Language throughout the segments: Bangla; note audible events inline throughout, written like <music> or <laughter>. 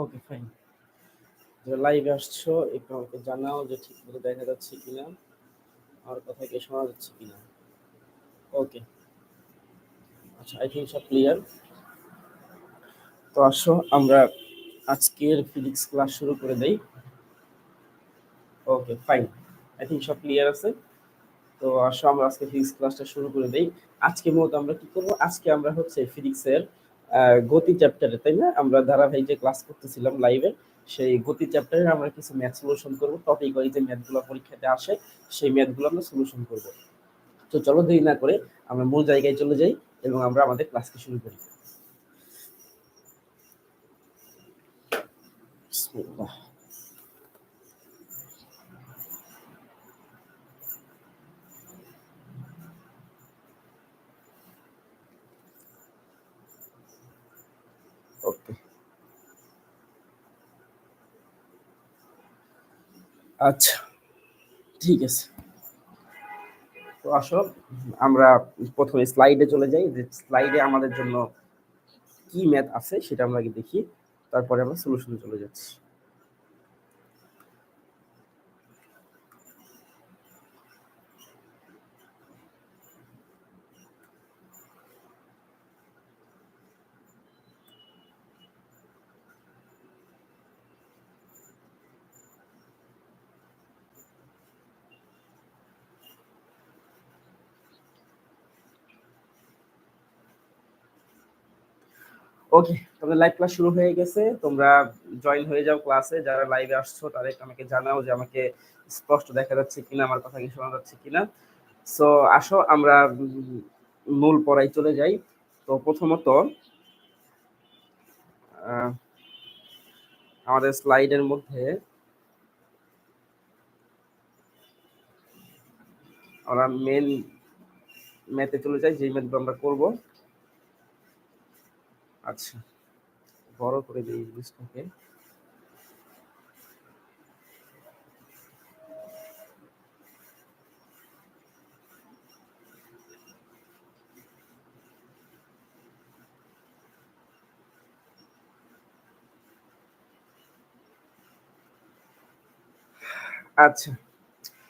ওকে ফাইন যারা লাইভে আসছো, একটু আমাকে জানাও যে ঠিক মতো দেখা যাচ্ছে কিনা আমার কথা কি শোনা যাচ্ছে কিনা। ওকে আচ্ছা আই থিঙ্ক সব ক্লিয়ার তো আসো, আমরা আজকের ফিজিক্স ক্লাস শুরু করে দেই। ওকে ফাইন আই থিঙ্ক সব ক্লিয়ার আছে। তো আসো, আমরা আজকে ফিজিক্স ক্লাসটা শুরু করে দেই। আজকে মূলত আমরা কি করব? আজকে আমরা হচ্ছে ফিজিক্সের গতি চ্যাপ্টারে তাই না? আমরা ধারাবাহিক যে ক্লাস করতেছিলাম লাইভে সেই গতি চ্যাপ্টারে আমরা কিছু ম্যাথ সলিউশন করব। টপিক ওয়াইজ যে ম্যাথগুলো পরীক্ষাতে আসে, সেই ম্যাথগুলো আমরা সলিউশন করব। তো চলো দেরি না করে আমরা মূল জায়গায় চলে যাই এবং আমরা আমাদের ক্লাসকে শুরু করি। বিসমিল্লাহ। ওকে আচ্ছা ঠিক আছে। তো আসো আমরা প্রথমে স্লাইডে চলে যাই। যে স্লাইডে আমাদের জন্য কি ম্যাথ আছে সেটা আমরা আগে দেখি। তারপরে আমরা সলিউশনে চলে যাচ্ছি। ওকে তোমাদের লাইভ ক্লাস শুরু হয়ে গেছে। তোমরা জয়েন হয়ে যাও ক্লাসে যারা লাইভে আসছো, তাদের আমাকে জানাও যে আমাকে স্পষ্ট দেখা যাচ্ছে কিনা, আমার কথা কি শোনা যাচ্ছে কিনা। সো আসো, আমরা মূল পড়াই চলে যাই। তো প্রথমত আমাদের স্লাইডের মধ্যে আমরা মেন ম্যাথে চলে যাই যে ম্যাথগুলো আমরা করব। আচ্ছা বড় করে দিই ইংলিশটাকে আচ্ছা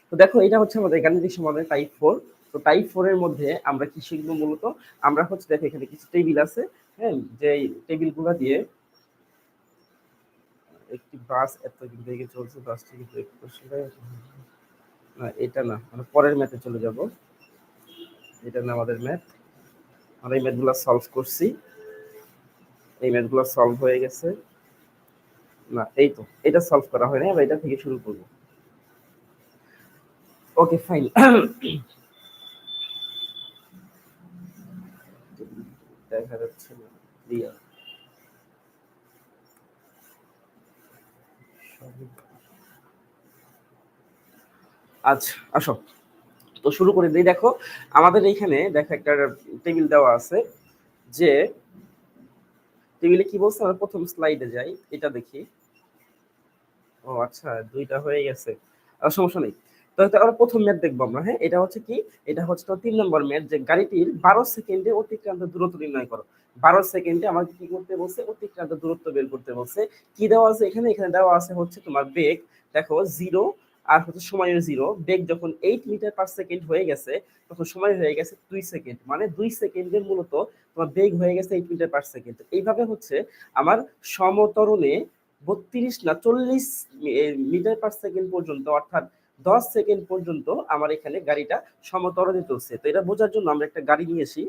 তো দেখো এটা হচ্ছে আমাদের গাণিতিক সমাধান টাইপ ফোর তো টাইপ ফোর এর মধ্যে আমরা কি শিখব মূলত? আমরা হচ্ছে দেখো এখানে কিছু টেবিল আছে হ্যাঁ? যে টেবিলগুলো দিয়ে একটি বাস এত বেগে চলছে বাসটি কিন্তু না, এটা না মানে পরের ম্যাথে চলে যাব। এটা না আমাদের ম্যাথ আমরা এই ম্যাথগুলো সলভ করছি। এই ম্যাথগুলো সলভ হয়ে গেছে। না, এই তো, এটা সলভ করা হয় না আমরা এটা থেকে শুরু করব। ওকে ফাইন দেখা যাচ্ছে না। ক্লিয়ার আচ্ছা আসো। তো শুরু করে দিই। দেখো, আমাদের এইখানে, দেখো একটা টেবিল দেওয়া আছে যে, টেবিলে কি বলছে? আমরা প্রথম স্লাইডে যাই, এটা দেখি। ও আচ্ছা দুইটা হয়ে গেছে। সমস্যা নেই। তো আমরা প্রথম ম্যাথ দেখব আমরা হ্যাঁ? এটা হচ্ছে কি? এটা হচ্ছে তিন নম্বর ম্যাথ যে গাড়িটির বারো সেকেন্ডে অতিক্রান্ত দূরত্ব নির্ণয় করো। বারো সেকেন্ডে আমাকে কি করতে বলছে? অতিক্রান্ত দূরত্ব বের করতে বলছে। কি দেওয়া আছে এখানে? এখানে দেওয়া আছে হচ্ছে তোমার বেগ, দেখো, জিরো আর হচ্ছে সময়ের জিরো। বেগ যখন এইট মিটার পার সেকেন্ড হয়ে গেছে, তখন সময় হয়ে গেছে দুই সেকেন্ড। মানে দুই সেকেন্ডের মূলত তোমার বেগ হয়ে গেছে এইট মিটার পার সেকেন্ড এইভাবে হচ্ছে আমার সমতরণে বত্রিশ না চল্লিশ মিটার পার সেকেন্ড পর্যন্ত অর্থাৎ দশ সেকেন্ড পর্যন্ত আমার এখানে গাড়িটা সমতরণে চলছে। তো এটা বোঝার জন্য আমরা একটা গাড়ি নিয়েছি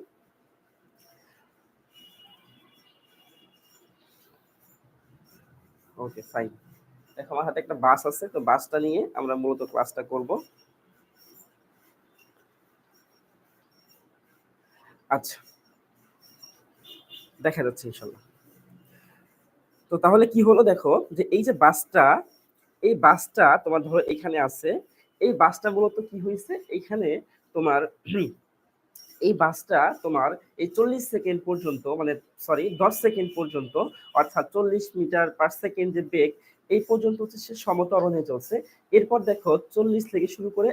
ওকে ফাইন দেখো, আমার হাতে একটা বাস আছে, তো বাসটা নিয়ে আমরা মূলত ক্লাসটা করব। আচ্ছা। দেখা যাচ্ছে, ইনশাল্লাহ। তো তাহলে কি হলো দেখো, যে এই যে বাসটা এই বাসটা তোমার ধরো এখানে আছে। এই বাসটা মূলত কি হয়েছে এখানে তোমার <clears throat> এই বাসটা তোমার এই চল্লিশ সেকেন্ড পর্যন্ত মানে সরি দশ সেকেন্ড পর্যন্ত, অর্থাৎ চল্লিশ মিটার পার সেকেন্ড যে বেগ, এই পর্যন্ত হচ্ছে সে সমতরণে চলছে। এরপর দেখো চল্লিশ থেকে শুরু করে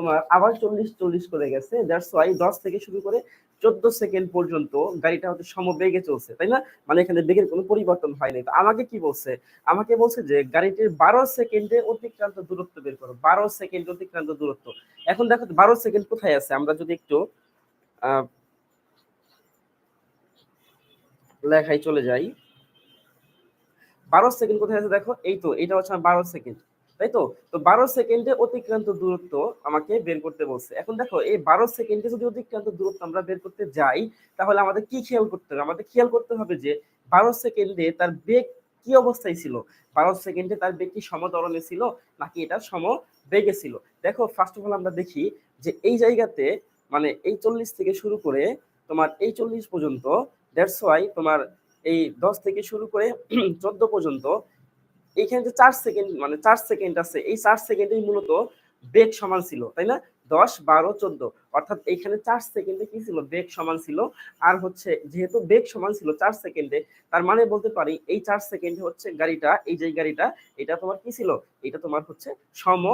তোমার আবার চল্লিশ চল্লিশ করে গেছে। দ্যাটস ওয়াই দশ থেকে শুরু করে চোদ্দ সেকেন্ড পর্যন্ত গাড়িটা হচ্ছে সমবেগে চলছে, তাই না? মানে এখানে বেগের কোনো পরিবর্তন হয়নি তো আমাকে কি বলছে? আমাকে বলছে যে গাড়িটির বারো সেকেন্ডে অতিক্রান্ত দূরত্ব বের করো। বারো সেকেন্ড অতিক্রান্ত দূরত্ব। এখন দেখো বারো সেকেন্ড কোথায় আছে? আমরা যদি একটু লেখায় চলে যাই। বারো সেকেন্ড কোথায় আছে দেখো? এই তো এটা হচ্ছে বারো সেকেন্ড তাই তো? তো বারো সেকেন্ডে অতিক্রান্ত দূরত্ব আমাকে বের করতে বলছে। এখন দেখো, এই বারো সেকেন্ডে যদি অতিক্রান্ত দূরত্ব আমরা বের করতে যাই, তাহলে আমাদের কি খেয়াল করতে হবে? আমাদের খেয়াল করতে হবে যে বারো সেকেন্ডে তার বেগ কি অবস্থায় ছিল? বারো সেকেন্ডে তার বেগ কি সমতরণে ছিল, নাকি এটা সম বেগে ছিল? দেখো ফার্স্ট অফ অল আমরা দেখি যে এই জায়গাতে মানে এই চল্লিশ থেকে শুরু করে তোমার এই চল্লিশ পর্যন্ত ওয়াই তোমার এই দশ থেকে শুরু করে, <clears throat> চোদ্দ পর্যন্ত এইখানে যে চার সেকেন্ড মানে চার সেকেন্ড আছে, এই চার সেকেন্ডেই মূলত বেগ সমান ছিল, তাই না? দশ, বারো, চোদ্দ। অর্থাৎ এইখানে চার সেকেন্ডে কি ছিল? বেগ সমান ছিল। আর হচ্ছে যেহেতু বেগ সমান ছিল চার সেকেন্ডে তার মানে বলতে পারি এই চার সেকেন্ডে হচ্ছে গাড়িটা, এই যে গাড়িটা, এটা তোমার কি ছিল? এটা তোমার হচ্ছে সম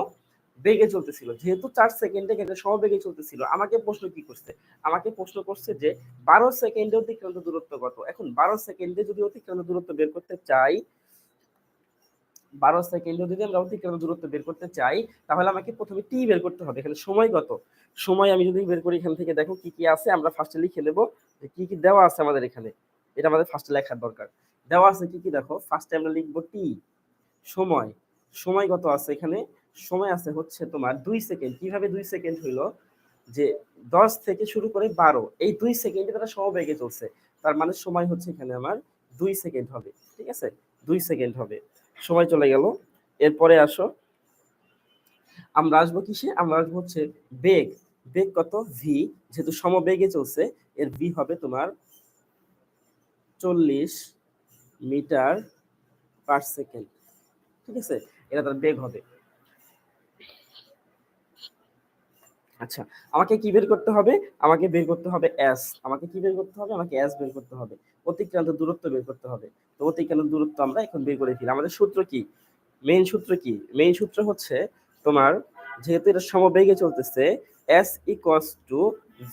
বেগে চলতেছিল। যেহেতু চার সেকেন্ডে গাড়িটা সম বেগে চলতেছিল, আমাকে প্রশ্ন কি করছে? আমাকে প্রশ্ন করছে যে বারো সেকেন্ডে অতিক্রান্ত দূরত্ব কত? এখন বারো সেকেন্ডে যদি অতিক্রান্ত দূরত্ব বের করতে চাই বারো সেকেন্ড যদি আমরা অতিক্রান্ত দূরত্ব বের করতে চাই, তাহলে আমাকে প্রথমে টি বের করতে হবে। এখানে সময় কত? সময় আমি যদি বের করি এখান থেকে দেখো কি কি আছে, আমরা ফার্স্টে লিখে নেব যে কি কি দেওয়া আছে আমাদের এখানে। এটা আমাদের ফার্স্টে লেখার দরকার। দেওয়া আছে কি কি দেখো? ফার্স্টে আমরা লিখব টি সময়। সময় কত আছে এখানে? সময় আছে হচ্ছে তোমার দুই সেকেন্ড কীভাবে দুই সেকেন্ড হইল? যে দশ থেকে শুরু করে বারো। এই দুই সেকেন্ডে তারা সমবেগে চলছে। তার মানে সময় হচ্ছে এখানে আমার দুই সেকেন্ড হবে। ঠিক আছে? দুই সেকেন্ড হবে। সময় চলে গেল। এরপরে আসো। আমরা আসব কিসে? আমরা আসব হচ্ছে বেগ। বেগ কত? ভি যেহেতু সমবেগে চলছে, এর ভি হবে তোমার চল্লিশ মিটার পার সেকেন্ড। ঠিক আছে? এটা তার বেগ হবে। আচ্ছা আমাকে কি বের করতে হবে? আমাকে বের করতে হবে এস আমাকে কি বের করতে হবে? আমাকে এস বের করতে হবে। অতিক্রান্ত দূরত্ব বের করতে হবে। তো অতিক্রান্ত দূরত্ব আমরা এখন বের করে ফেলি আমাদের সূত্র কি? মেইন সূত্র কি? মেইন সূত্র হচ্ছে তোমার, যেহেতু এটা সমবেগে চলতেছে এস ইকস টু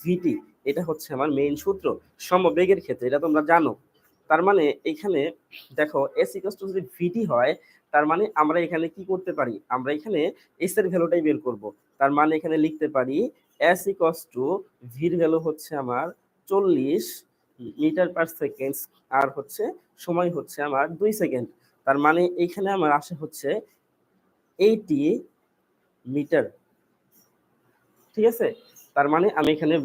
ভিটি এটা হচ্ছে আমার মেইন সূত্র। সমবেগের ক্ষেত্রে, এটা তোমরা জানো। তার মানে এখানে দেখো এস ইকস টু যদি ভিটি হয়, তার মানে আমরা এখানে কি করতে পারি? আমরা এখানে এস এর ভ্যালুটাই বের করব। তার মানে এখানে লিখতে পারি এস ইকস টু ভির ভ্যালু হচ্ছে আমার চল্লিশ মিটার পার সেকেন্ড আর হচ্ছে সময় হচ্ছে আমার দুই সেকেন্ড। তার মানে এখানে আমার আসে হচ্ছে এইটি মিটার। ঠিক আছে? তার মানে আমি এখানে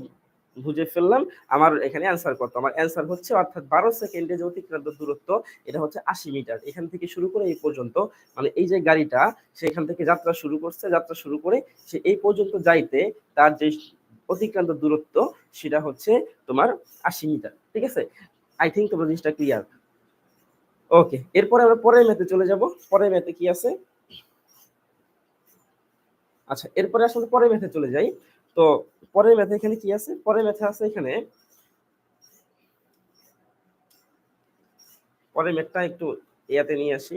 বুঝে ফেললাম, আমার এখানে অ্যান্সার কত? আমার অ্যান্সার হচ্ছে অর্থাৎ বারো সেকেন্ডে যে অতিক্রান্ত দূরত্ব, এটা হচ্ছে আশি মিটার। এখান থেকে শুরু করে এই পর্যন্ত মানে এই যে গাড়িটা সে এখান থেকে যাত্রা শুরু করছে, যাত্রা শুরু করে সে এই পর্যন্ত যাইতে তার যে অতিক্রান্ত দূরত্ব, সেটা হচ্ছে তোমার আশি মিটার, ঠিক আছে? আই থিঙ্ক তোমার জিনিসটা ক্লিয়ার ওকে এরপরে আমরা পরের ম্যাথে চলে যাব। পরের ম্যাথে কি আছে? আচ্ছা এরপরে আসলে পরের ম্যাথে চলে যাই। তো পরের ম্যাথে এখানে কি আছে? পরের ম্যাথে আছে এখানে পরের ম্যাথটা একটু ইয়াতে নিয়ে আসি।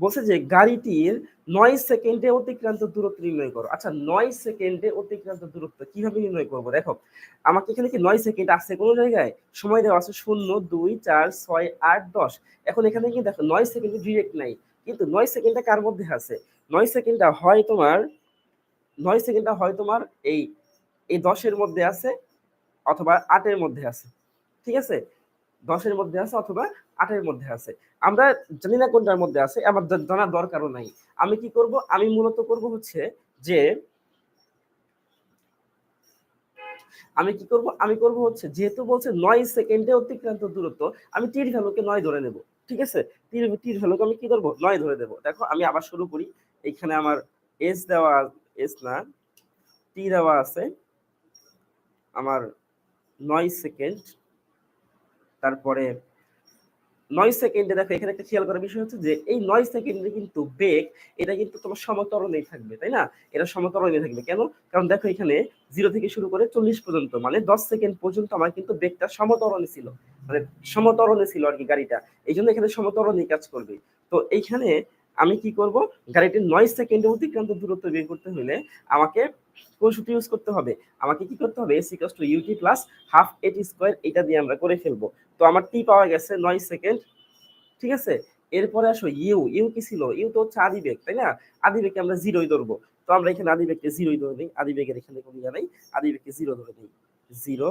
বলছে যে গাড়িটির নয় সেকেন্ডে অতিক্রান্ত দূরত্ব নির্ণয় করো। আচ্ছা নয় সেকেন্ডে অতিক্রান্ত দূরত্ব কীভাবে নির্ণয় করব? দেখো, আমাকে এখানে কি নয় সেকেন্ড আছে কোনো জায়গায়? সময় দেওয়া আছে শূন্য, দুই, চার, ছয়, আট, দশ। এখন এখানে কি দেখো, নয় সেকেন্ডে ডিরেক্ট নাই। কিন্তু নয় সেকেন্ডটা কার মধ্যে আছে? নয় সেকেন্ডটা হয় তোমার, নয় সেকেন্ডটা হয় তোমার এই এই দশের মধ্যে আছে অথবা আটের মধ্যে আছে। ঠিক আছে? দশের মধ্যে আছে অথবা আটের মধ্যে আছে। আমরা জানি না কোনটার মধ্যে আছে, আমার জানার দরকারও নাই। আমি কি করব? আমি মূলত করব হচ্ছে যে, আমি কি করব? আমি করব হচ্ছে, যেহেতু বলছে নয় সেকেন্ডে অতিক্রান্ত দূরত্ব, আমি টির ভ্যালুকে নয় ধরে নেব, ঠিক আছে? তীর তীর ভ্যালুকে আমি কি করব? নয় ধরে দেবো। দেখো, আমি আবার শুরু করি। এইখানে আমার এস দেওয়া এস না টি দেওয়া আছে। আমার নয় সেকেন্ড, তারপরে নয় সেকেন্ডে দেখো, এখানে একটা খেয়াল করার বিষয় হচ্ছে যে, এই নয় সেকেন্ডে কিন্তু বেগ এটা কিন্তু তোমার সমতরণেই থাকবে, তাই না? এটা সমতরণে থাকবে। কেন? কারণ দেখো এখানে জিরো থেকে শুরু করে চল্লিশ পর্যন্ত মানে দশ সেকেন্ড পর্যন্ত আমার কিন্তু বেগটা সমতরণে ছিল মানে সমতরণে ছিল আর কি গাড়িটা। এই জন্য এখানে সমতরণে কাজ করবে। তো এইখানে আমি কি করব? গাড়িটির নয় সেকেন্ডে অতিক্রান্ত দূরত্ব বের করতে হলে আমাকে সূত্র ইউজ করতে হবে? আমাকে কি করতে হবে? S equals UT plus half AT square এটা দিয়ে আমরা করে ফেলব। তো আমার টি পাওয়া গেছে নয় সেকেন্ড ঠিক আছে? এরপরে আসো ইউ ইউ কি ছিল? ইউ তো হচ্ছে আদিবেগ, তাই না? আদিবেগকে আমরা জিরোই ধরবো। তো আমরা এখানে আদিবেগকে জিরোই ধরে নিই। আদিবেগের এখানে কোনো ইয়া নাই। আদিবেগকে জিরো ধরে নিই। জিরো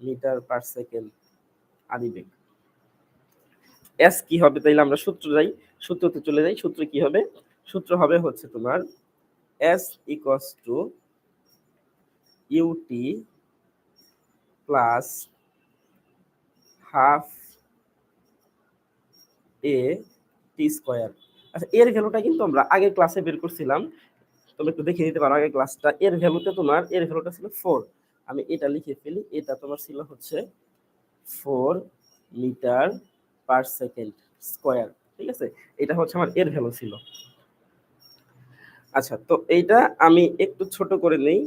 মিটার পার সেকেন্ড আদিবেগ। এস কি হবে? তাইলে আমরা সূত্র যাই। সূত্রতে চলে যাই, সূত্র কি হবে? সূত্র হবে হচ্ছে তোমার S equals to UT plus half A T square আচ্ছা এর ভ্যালুটা কিন্তু আমরা আগের ক্লাসে বের করছিলাম। তুমি একটু দেখে নিতে পারো আগের ক্লাসটা এর ভ্যালুতে তোমার, এর ভ্যালুটা ছিল ফোর আমি এটা লিখে ফেলি, এটা তোমার ছিল হচ্ছে four meter per second square ঠিক আছে? এটা হচ্ছে আমার এর ভ্যালু ছিল। আচ্ছা তো এইটা আমি একটু ছোট করে নেই।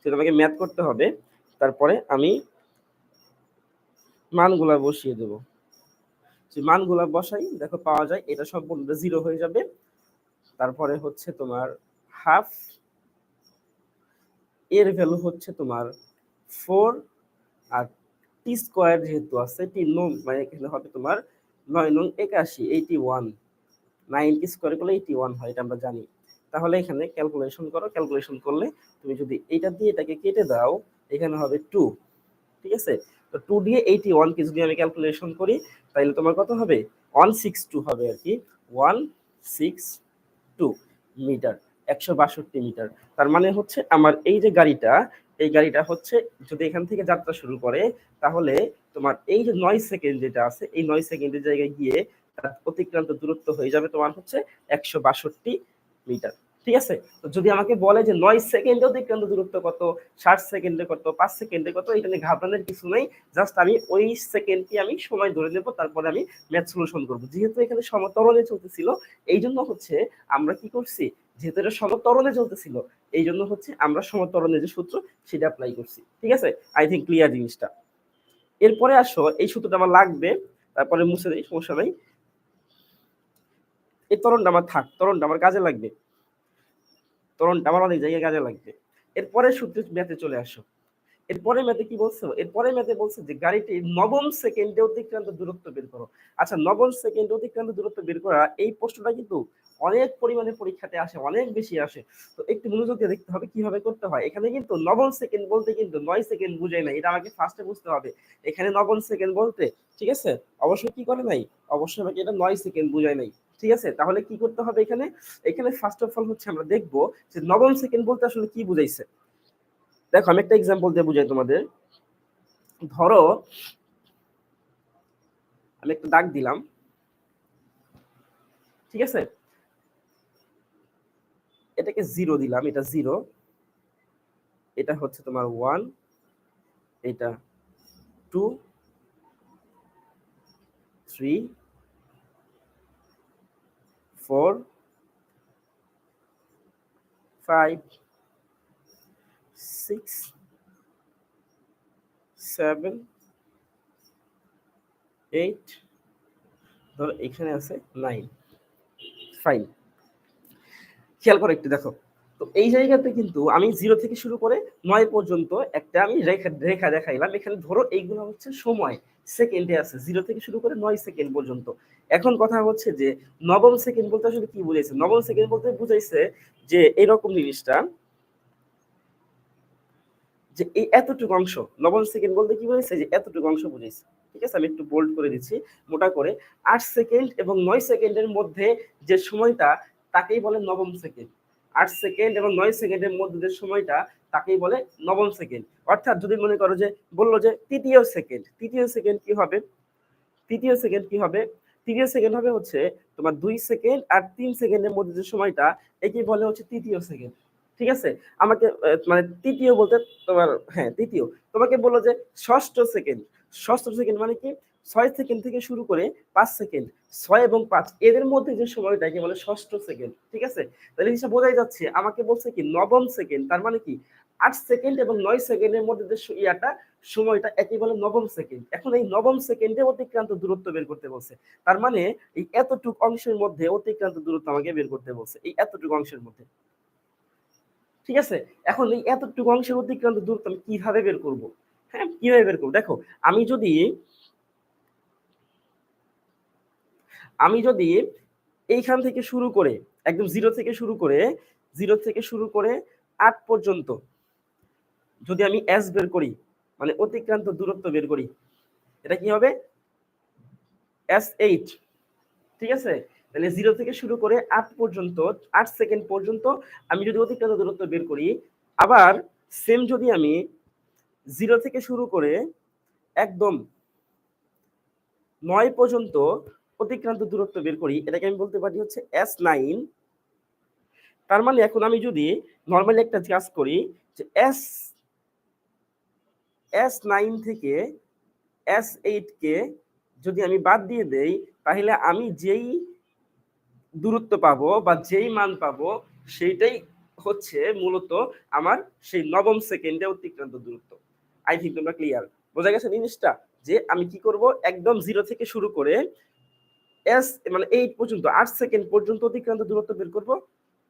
সেটা আমাকে ম্যাথ করতে হবে। তারপরে আমি মানগুলা বসিয়ে দেব। মানগুলা বসাই, দেখো পাওয়া যায়, এটা সম্পূর্ণ জিরো হয়ে যাবে। তারপরে হচ্ছে তোমার হাফ এর ভ্যালু হচ্ছে তোমার ফোর আর টি স্কোয়ার যেহেতু আছে টি নং মানে এখানে হবে তোমার নয় নং একাশি এইটি ওয়ান নাইনটি স্কোয়ার করলে এইটি ওয়ান হয়, এটা আমরা জানি। তাহলে এখানে ক্যালকুলেশন করো ক্যালকুলেশন করলে তুমি যদি এইটা দিয়ে এটাকে কেটে দাও, এখানে হবে টু ঠিক আছে? তো টু দিয়ে এইটি ওয়ানকে যদি আমি ক্যালকুলেশন করি তাহলে তোমার কত হবে? ওয়ান সিক্স টু হবে আর কি। ওয়ান সিক্স টু মিটার, একশো বাষট্টি মিটার। তার মানে হচ্ছে আমার এই যে গাড়িটা, এই গাড়িটা হচ্ছে যদি এখান থেকে যাত্রা শুরু করে, তাহলে তোমার এই যে নয় সেকেন্ড যেটা আছে, এই নয় সেকেন্ডের জায়গায় গিয়ে তার অতিক্রান্ত দূরত্ব হয়ে যাবে তোমার হচ্ছে একশো বাষট্টি মিটার ঠিক আছে? তো যদি আমাকে বলে যে নয় সেকেন্ডে অতিক্রান্ত দূরত্ব কত, ষাট সেকেন্ডে কত, পাঁচ সেকেন্ডে কত, এটা নিয়ে ঘাবড়ানোর কিছু নেই জাস্ট আমি ওই সেকেন্ডটি আমি সময় ধরে নেব, তারপরে আমি ম্যাথ সলিউশন করব। যেহেতু এখানে সমতরণে চলতেছিল এই জন্য হচ্ছে আমরা কি করছি, যেহেতু এটা সমতরণে চলতেছিল এই জন্য হচ্ছে আমরা সমতরণে যে সূত্র সেটা অ্যাপ্লাই করছি, ঠিক আছে? আই থিঙ্ক ক্লিয়ার জিনিসটা। এরপরে আসো, এই সূত্রটা আমার লাগবে, তারপরে মুছে দিই, সমস্যা নাই। এই তরণটা আমার থাক, তরণটা আমার কাজে লাগবে। তরণটা আমার অনেক জায়গায় কাজে লাগবে। এরপরে সূত্রে ম্যাথে চলে আসো। এরপরে ম্যাথে কি বলছো? এরপরে ম্যাথে বলছে যে গাড়িটি নবম সেকেন্ডে অতিক্রান্ত দূরত্ব বের করো। আচ্ছা নবম সেকেন্ডে অতিক্রান্ত দূরত্ব বের করা, এই প্রশ্নটা কিন্তু অনেক পরিমাণে পরীক্ষাতে আসে, অনেক বেশি আসে। তো একটু মনোযোগ দিয়ে দেখতে হবে কীভাবে করতে হয়। এখানে কিন্তু নবম সেকেন্ড বলতে কিন্তু নয় সেকেন্ড বুঝাই না এটা আমাকে ফার্স্টে বুঝতে হবে। এখানে নবম সেকেন্ড বলতে, ঠিক আছে? অবশ্যই কি করে নাই? অবশ্যই আমাকে এটা নয় সেকেন্ড বুঝাই নাই, ঠিক আছে? তাহলে কি করতে হবে এখানে? এখানে ফার্স্ট অফ অল হচ্ছে আমরা দেখব যে নবম সেকেন্ড বলতে আসলে কি বুঝাইছে। দেখো, আমি একটা এক্সাম্পল দিয়ে বুঝাই তোমাদের। ধরো, আমি একটা দাগ দিলাম। ঠিক আছে? এটাকে জিরো দিলাম, এটা জিরো এটা হচ্ছে তোমার ওয়ান এটা two three four five six seven eight ধরো এখানে আছে নাইন ফাইন খেয়াল করে একটু, দেখো। তো এই জায়গাতে কিন্তু আমি জিরো থেকে শুরু করে নয় পর্যন্ত একটা আমি রেখা রেখা দেখাইলাম। এখানে ধরো এইগুলো হচ্ছে সময়। সেকেন্ডে আছে। জিরো থেকে শুরু করে নয় সেকেন্ড পর্যন্ত। এখন কথা হচ্ছে যে, নবম সেকেন্ড বলতে আসলে কি বুঝাইছে? নবম সেকেন্ড বলতে বুঝাইছে যে, এরকম জিনিসটা যে এই এতটুকু অংশ নবম সেকেন্ড বলতে কি বলেছে? যে এতটুকু অংশ বুঝাইছে ঠিক আছে? আমি একটু বোল্ড করে দিচ্ছি, মোটা করে। আট সেকেন্ড এবং নয় সেকেন্ডের মধ্যে যে সময়টা, তাকেই বলে নবম সেকেন্ড আট সেকেন্ড এবং নয় সেকেন্ডের মধ্যে যে সময়টা, তাকেই বলে নবম সেকেন্ড অর্থাৎ যদি মনে করো যে, বলল যে তৃতীয় সেকেন্ড তৃতীয় সেকেন্ড কি হবে? তৃতীয় সেকেন্ড কি হবে? তৃতীয় সেকেন্ড হবে হচ্ছে তোমার দুই সেকেন্ড আর তিন সেকেন্ডের মধ্যে যে সময়টা একে বলে হচ্ছে তৃতীয় সেকেন্ড ঠিক আছে? আমাকে মানে তৃতীয় বলতে তোমার হ্যাঁ তৃতীয়। তোমাকে বলল যে ষষ্ঠ সেকেন্ড। ষষ্ঠ সেকেন্ড মানে কি? ছয় সেকেন্ড থেকে শুরু করে পাঁচ সেকেন্ড, ছয় এবং পাঁচ, এদের মধ্যে যে সময়টাকে বলে ষষ্ঠ সেকেন্ড, ঠিক আছে? তাহলে জিনিসটা বোঝাই যাচ্ছে, আমাকে বলছে কি নবম সেকেন্ড, তার মানে কি? আট সেকেন্ড এবং নয় সেকেন্ডের মধ্যে যে ইয়াটা, সময়টা একই বলে নবম সেকেন্ড। এখন এই নবম সেকেন্ডে অতিক্রান্ত দূরত্ব বের করতে বলছে। তার মানে এই এতটুক অংশের মধ্যে অতিক্রান্ত দূরত্ব আমাকে বের করতে বলছে, এই এতটুকু অংশের মধ্যে। ঠিক আছে? এখন এই এতটুকু অংশের অতিক্রান্ত দূরত্ব আমি কীভাবে বের করব? হ্যাঁ কীভাবে বের করব? দেখো, আমি যদি আমি যদি এইখান থেকে শুরু করে, একদম জিরো থেকে শুরু করে জিরো থেকে শুরু করে আট পর্যন্ত যদি আমি এস বের করি মানে অতিক্রান্ত দূরত্ব বের করি, এটা কি হবে? এস এইট ঠিক আছে? তাহলে জিরো থেকে শুরু করে আট পর্যন্ত, আট সেকেন্ড পর্যন্ত আমি যদি অতিক্রান্ত দূরত্ব বের করি, আবার সেম যদি আমি জিরো থেকে শুরু করে একদম নয় পর্যন্ত অতিক্রান্ত দূরত্ব বের করি, এটাকে আমি বলতে পারি হচ্ছে এস নাইন তার মানে এখন আমি যদি নর্মালি একটা কাজ করি যে এস এস নাইন থেকে এস এইটকে যদি আমি বাদ দিয়ে দেই, তাহলে আমি যেই দূরত্ব পাবো বা যেই মান পাবো সেইটাই হচ্ছে মূলত আমার সেই নবম সেকেন্ডে অতিক্রান্ত দূরত্ব। আই থিঙ্ক তোমরা ক্লিয়ার বোঝা গেছে জিনিসটা? যে আমি কি করব? একদম জিরো থেকে শুরু করে এস মানে এইট পর্যন্ত, আট সেকেন্ড পর্যন্ত অতিক্রান্ত দূরত্ব বের করব।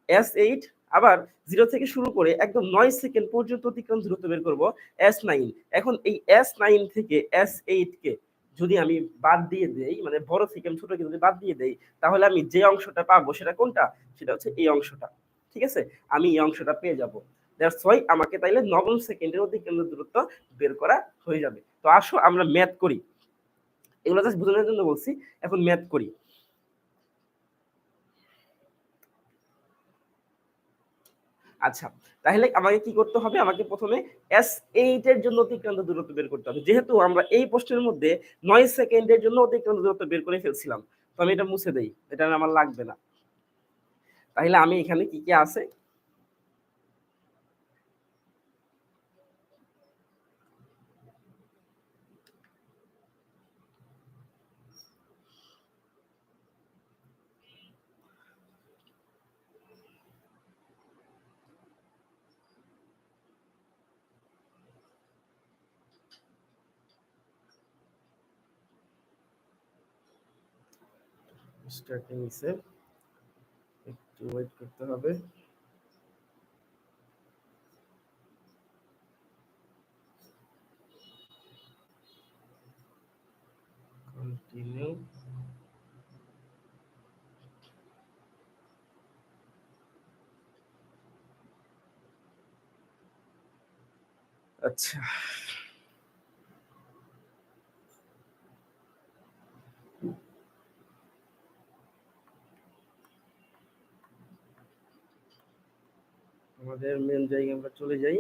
এস এইট আবার জিরো থেকে শুরু করে একদম নয় সেকেন্ড পর্যন্ত অতিক্রান্ত দূরত্ব বের করব। এস নাইন এখন এই এস নাইন থেকে এস এইট কে যদি আমি বাদ দিয়ে দেই মানে বড় থেকে আমি ছোটকে যদি বাদ দিয়ে দেই, তাহলে আমি যে অংশটা পাবো সেটা কোনটা? সেটা হচ্ছে এই অংশটা। ঠিক আছে? আমি এই অংশটা পেয়ে যাব। দ্যাটস ওয়াই আমাকে তাইলে নবম সেকেন্ডের অতিক্রান্ত দূরত্ব বের করা হয়ে যাবে। তো আসো আমরা ম্যাথ করি। এগুলো জাস্ট বোঝানোর জন্য বলছি, এখন ম্যাথ করি। আচ্ছা তাহলে আমাকে কি করতে হবে? আমাকে প্রথমে এস এইট এর জন্য অতিক্রান্ত দূরত্ব বের করতে হবে। যেহেতু আমরা এই প্রশ্নের মধ্যে নয় সেকেন্ডের জন্য অতিক্রান্ত দূরত্ব বের করে ফেলছিলাম। তো আমি এটা মুছে দেই, এটা আমার লাগবে না। তাহলে আমি এখানে কি কি আছে? স্টার্টিং ইসে একটু ওয়েট করতে হবে। কন্টিনিউ আচ্ছা। আমাদের মেন জায়গায় আমরা চলে যাই।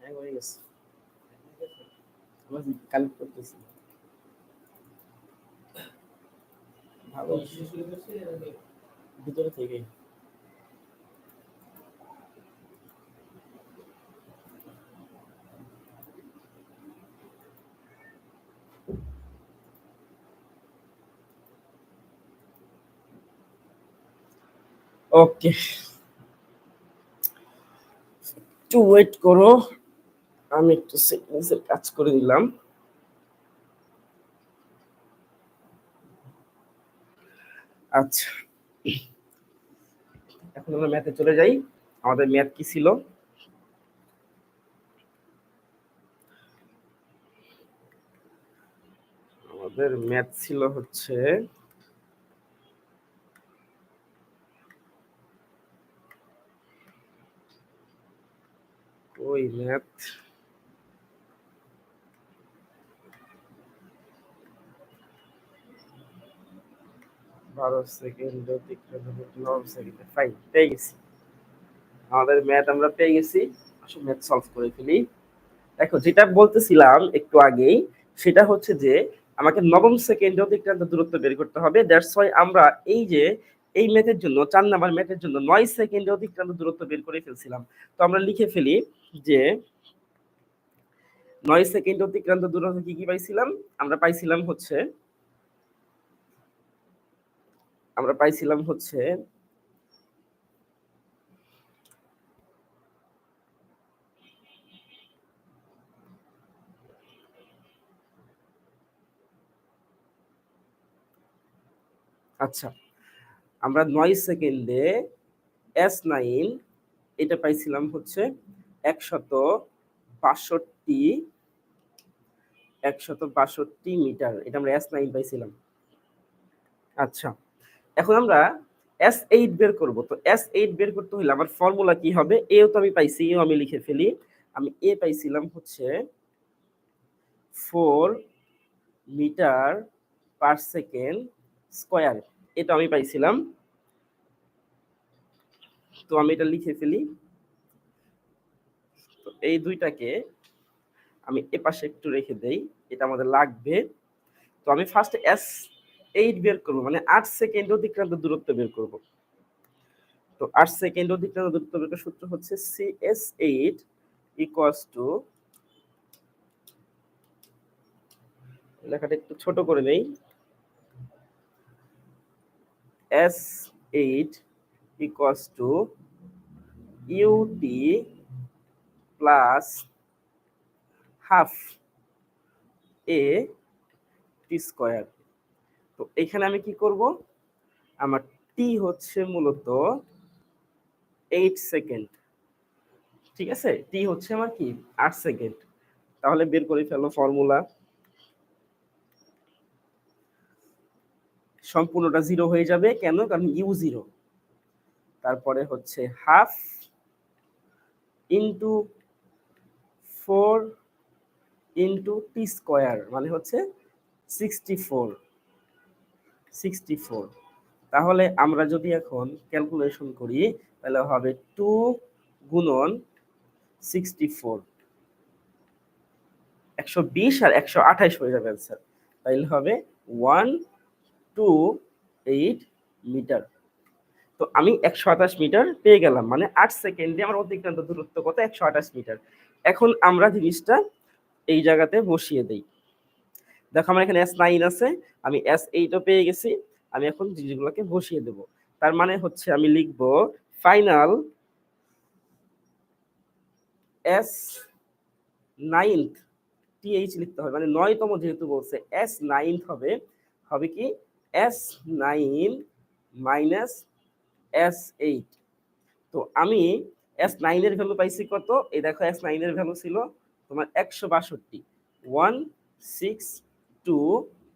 হ্যাং হয়ে গেছে আমরা কালেক্ট করতেছি ভালো ভিতরে থেকে ওকে একটু ওয়েট করো আমি একটু সেটিংসের কাজ করে দিলাম। আচ্ছা। এখন আমরা ম্যাথে চলে যাই। আমাদের ম্যাথ কি ছিল? আমাদের ম্যাথ ছিল হচ্ছে ওই ম্যাথ বারো সেকেন্ড নয় সেকেন্ড। ফাইন পেয়ে গেছি। আমাদের ম্যাথ আমরা পেয়ে গেছি। আসলে ম্যাথ সলভ করে ফেলি। দেখো, যেটা বলতেছিলাম একটু আগেই, সেটা হচ্ছে যে আমাকে নবম সেকেন্ডে অতিক্রান্ত দূরত্ব বের করতে হবে। দ্যাটস ওয়াই আমরা এই যে, এই ম্যাথের জন্য, চার নাম্বার ম্যাথের জন্য নয় সেকেন্ডে অতিক্রান্ত দূরত্ব বের করে ফেলছিলাম। তো আমরা লিখে ফেলি যে, নয় সেকেন্ড অতিক্রান্ত দূরত্ব কি কি পাইছিলাম? আমরা পাইছিলাম হচ্ছে আমরা পাইছিলাম হচ্ছে আচ্ছা আমরা নয় সেকেন্ডে এস নাইন এটা পাইছিলাম হচ্ছে একশত বাষট্টি একশত বাষট্টি মিটার, এটা আমরা এস নাইন পাইছিলাম। আচ্ছা এখন আমরা এস এইট বের করব। তো এস এইট বের করতে হলে আমার ফর্মুলা কি হবে? এও তো আমি পাইছি এও আমি লিখে ফেলি। আমি এ পাইছিলাম হচ্ছে four meter per second square এটা আমি পাইছিলাম। তো আমি এটা লিখে ফেলি। তো এই দুইটাকে আমি এ পাশে একটু রেখে দেই। এটা আমাদের লাগবে। তো আমি ফার্স্ট এস এইট বের করব মানে আট সেকেন্ড অতিক্রান্ত দূরত্ব বের করব। তো আট সেকেন্ড অতিক্রান্ত দূরত্ব বের করার সূত্র হচ্ছে সি এস এইট ইকুয়ালস টু লেখাটা একটু ছোট করে নেই S eight equals to UT plus half A T square তো এখানে আমি কি করব? আমার টি হচ্ছে মূলত এইট সেকেন্ড ঠিক আছে? টি হচ্ছে আমার কি? আট সেকেন্ড তাহলে বের করে ফেলো ফর্মুলা সম্পূর্ণটা জিরো হয়ে যাবে। কেন? কারণ ইউ জিরো তারপরে হচ্ছে half into four into T square মানে হচ্ছে সিক্সটি ফোর সিক্সটি ফোর তাহলে আমরা যদি এখন ক্যালকুলেশন করি, তাহলে হবে টু গুণন সিক্সটি ফোর একশো বিশ আর একশো আঠাইশ হয়ে যাবে অ্যান্সার তাইলে হবে ওয়ান টু এইট মিটার। তো আমি একশো আঠাশ মিটার পেয়ে গেলাম মানে আট সেকেন্ডে আমার অতিক্রান্ত দূরত্ব কত? একশো আঠাশ মিটার। এখন আমরা জিনিসটা এই জায়গাতে বসিয়ে দেই। দেখো, আমার এখানে এস নাইন আছে, আমি এস এইটও পেয়ে গেছি, আমি এখন জিনিসগুলোকে বসিয়ে দেব। তার মানে হচ্ছে আমি লিখব ফাইনাল এস নাইনথ টিএইচ লিখতে হবে মানে নয়তম যেহেতু বলছে এস নাইনথ হবে হবে কি? S nine minus S eight তো আমি এস নাইনের ভ্যালু পাইছি কত? এই দেখো এস নাইনের ভ্যালু ছিল তোমার একশো বাষট্টি। One six two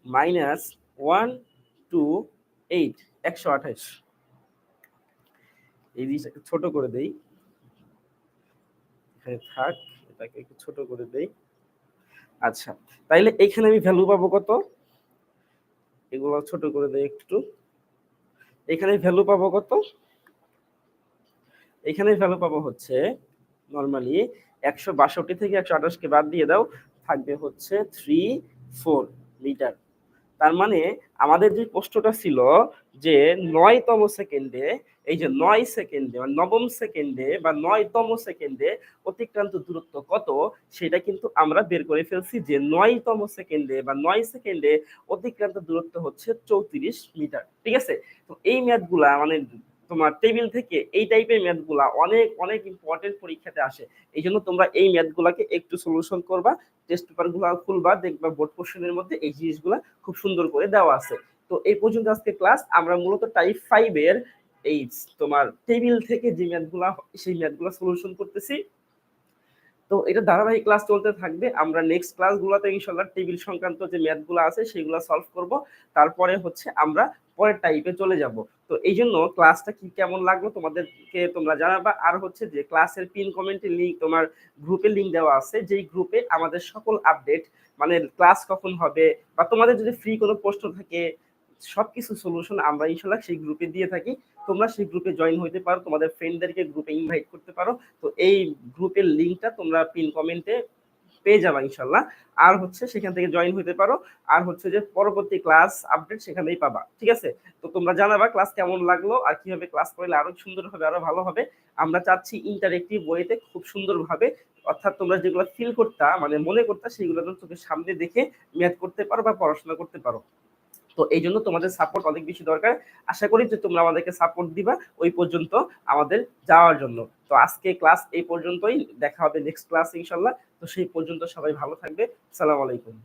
minus one two eight, একশো আঠাশ। এই জিনিসটাকে ছোট করে দেই। এখানে থাক, এটাকে একটু ছোট করে দেই। আচ্ছা তাইলে এখানে আমি ভ্যালু পাবো কত? এগুলো ছোট করে দেই একটু। এখানে ভ্যালু পাবো কত? এখানে ভ্যালু পাবো হচ্ছে নর্মালি একশো বাষট্টি থেকে একশো আঠাশকে বাদ দিয়ে দাও, থাকবে হচ্ছে থ্রি ফোর মিটার তার মানে আমাদের যে প্রশ্নটা ছিল যে নয়তম সেকেন্ডে এই যে নয় সেকেন্ডে বা নবম সেকেন্ডে বা নয়তম সেকেন্ডে অতিক্রান্ত দূরত্ব কত, সেটা কিন্তু আমরা বের করে ফেলছি যে নয়তম সেকেন্ডে বা নয় সেকেন্ডে অতিক্রান্ত দূরত্ব হচ্ছে চৌত্রিশ মিটার ঠিক আছে? তো এই ম্যাথগুলা মানে তোমার টেবিল থেকে এই টাইপের ম্যাথগুলা অনেক অনেক ইম্পর্টেন্ট পরীক্ষাতে আসে। এই জন্য তোমরা এই ম্যাথগুলাকে একটু সলিউশন করবা টেস্ট পেপারগুলো খুলবা, দেখবা বোর্ড কোশ্চেনের মধ্যে এই জিনিসগুলা খুব সুন্দর করে দেওয়া আছে। তো এই পর্যন্ত আজকে ক্লাস আমরা মূলত টাইপ ফাইভের এই তোমার টেবিল থেকে যে ম্যাথগুলা সেই ম্যাথগুলো সলিউশন করতেছি। তো এটা ধারাবাহিক ক্লাস চলতে থাকবে। আমরা নেক্সট ক্লাসগুলোতে ইনশাল্লাহ টেবিল সংক্রান্ত যে ম্যাথগুলো আছে, সেগুলো সলভ করব। তারপরে হচ্ছে আমরা পরের টাইপে চলে যাব। তো এই জন্য ক্লাসটা কি কেমন লাগল তোমাদেরকে তোমরা জানাবা। আর হচ্ছে যে ক্লাসের পিন কমেন্টের লিঙ্ক তোমার গ্রুপে লিঙ্ক দেওয়া আছে। যেই গ্রুপে আমাদের সকল আপডেট মানে ক্লাস কখন হবে বা তোমাদের যদি ফ্রি কোনো প্রশ্ন থাকে, সবকিছু সলিউশন আমরা ইনশাল্লাহ সেই গ্রুপে দিয়ে থাকি। তোমরা সেই গ্রুপে জয়েন হইতে পারো। তোমাদের ফ্রেন্ডদেরকে গ্রুপে ইনভাইট করতে পারো। তো এই গ্রুপের লিঙ্কটা তোমরা পিন কমেন্টে পেয়ে যাবা ইনশাল্লাহ আর হচ্ছে সেখান থেকে জয়েন হতে পারো। আর হচ্ছে যে পরবর্তী ক্লাস আপডেট সেখানেই পাবা। ঠিক আছে? তো তোমরা জানাবা ক্লাস কেমন লাগল আর কীভাবে ক্লাস করলে আরও সুন্দর হবে, আরও ভালো হবে। আমরা চাচ্ছি ইন্টারেক্টিভ বইতে খুব সুন্দরভাবে অর্থাৎ তোমরা যেগুলো ফিল করতা মানে মনে করতা, সেগুলো চোখের সামনে দেখে ম্যাথ করতে পারো বা পড়াশোনা করতে পারো। তো এই জন্য তোমাদের সাপোর্ট অনেক বেশি দরকার। আশা করি যে তোমরা আমাদেরকে সাপোর্ট দিবা ওই পর্যন্ত আমাদের যাওয়ার জন্য। তো আজকে ক্লাস এই পর্যন্তই, দেখা হবে নেক্সট ক্লাস ইনশাল্লাহ। তো সেই পর্যন্ত সবাই ভালো থাকবে। সালাম আলাইকুম।